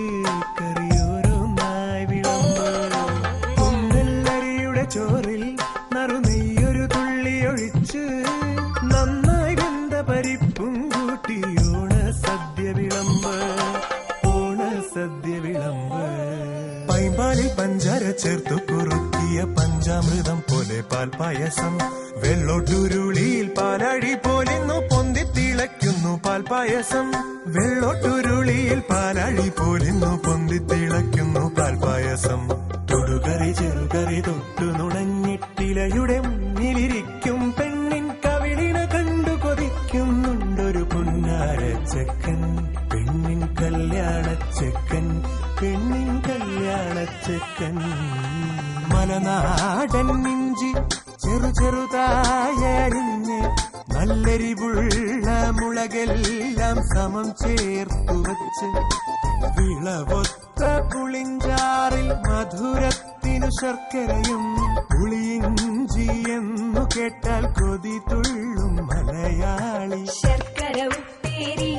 വെച്ച് കറിയോരോന്നായി ചോറിൽ തുള്ളി ഒഴിച്ച് നന്നായി പൈമ്പാലിൽ പഞ്ചാര ചേർത്തു കുറുക്കിയ പഞ്ചാമൃതം പോലെ പാൽ പായസം. വെള്ളോട്ടുരുളിയിൽ പാലടി പോലിന്നു പൊന്തിത്തിളയ്ക്കുന്നു പാൽ പായസം. വെള്ളോട്ടുരു വെള്ളോട്ടുരുളിയിൽ പാലാഴി പൊന്തി തിളയ്ക്കുന്നു പാൽപായസം. തൊടുകറി ചെറുകറി തൊട്ടു നുണഞ്ഞിട്ടിലയുടെ മുന്നിലിരിക്കും പെണ്ണിൻ കവിളിന കണ്ടു കൊതിക്കുന്നുണ്ടൊരു പുന്നാരച്ചക്കൻ പെണ്ണിൻ കല്യാണച്ചക്കൻ പെണ്ണിൻ കല്യാണച്ചക്കൻ മലനാടൻ മിഞ്ചി ചെറു ചെറുതായ നല്ലെരിവുള്ള മുളകെല്ലാം സമം ചേർത്തു വച്ച്. വിളവൊത്ത പുളിഞ്ചാറിൽ മധുരത്തിനു ശർക്കരയും പുളിയിഞ്ചി എന്നു കേട്ടാൽ കൊതി തുള്ളും മലയാളി. ശർക്കര ഉപ്പേരി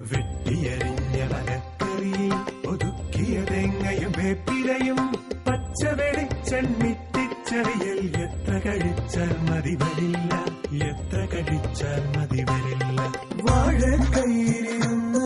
വെട്ടിയരിഞ്ഞ വലക്കറിയിൽ ഒതുക്കിയ തേങ്ങയും വേപ്പിലയും പച്ച വെളിച്ചെണ്ണിത്തിച്ചറിയൽ എത്ര കഴിച്ചാൽ മതി വരില്ല എത്ര കഴിച്ചാൽ മതി വരില്ല വാഴക്കൈയിലിരുന്ന്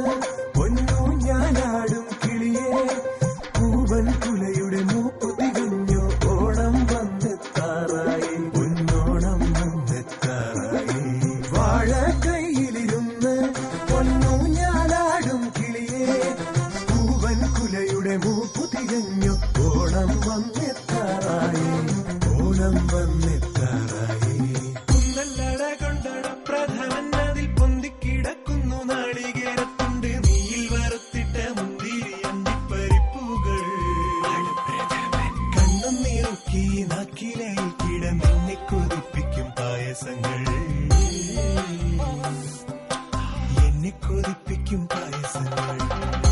பாயசங்கள். என்னை கொதிப்பிக்கும் பாயசங்கள்.